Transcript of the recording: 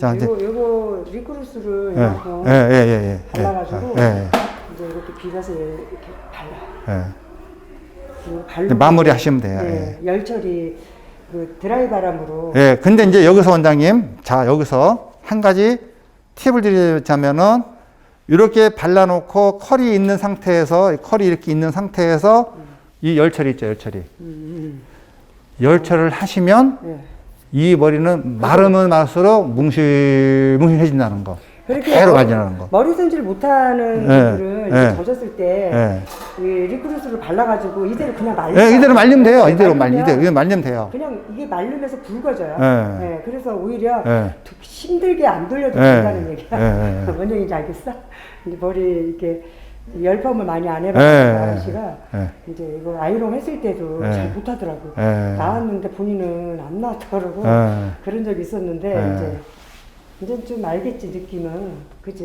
자, 이제- 이거 이거 리크루스를 예, 이만큼 예, 예, 예, 예. 발라가지고 예, 예, 이제 이렇게 비벼서 이렇게 발라. 예. 그리고 이제 바르고 마무리 하시면 돼요. 예, 열처리 그 드라이 바람으로 예, 근데 이제 여기서 원장님, 자, 여기서 한 가지 팁을 드리자면은, 이렇게 발라놓고 컬이 있는 상태에서, 컬이 이렇게 있는 상태에서 이 열처리 있죠, 열처리. 음, 열처리를 하시면 음, 예. 이 머리는 마르면 말수록 뭉실 뭉실해진다는 거. 그렇게 머리- 가지는 거. 머리 손질 못하는 예, 분들은 예. 이제 젖었을 때 예. 이 리크루스를 발라가지고 이대로 그냥 말려. 예, 이대로 말리면 돼요. 이대로 말, 이대로, 이대로 말리면 돼요. 그냥 이게 말리면서 굵어져요. 예. 예, 그래서 오히려 예. 힘들게 안 돌려도 예. 된다는 얘기야. 예, 예. 뭔 얘기인지 알겠어? 이제 머리 이렇게 열펌을 많이 안 예, 해봤던 아저씨가 예. 이제 이거 아이롱 했을 때도 예. 잘 못하더라고. 예. 나왔는데 본인은 안 나왔다 그러고 예. 그런 적이 있었는데 예. 이제 이제 좀 알겠지 느낌은 그죠?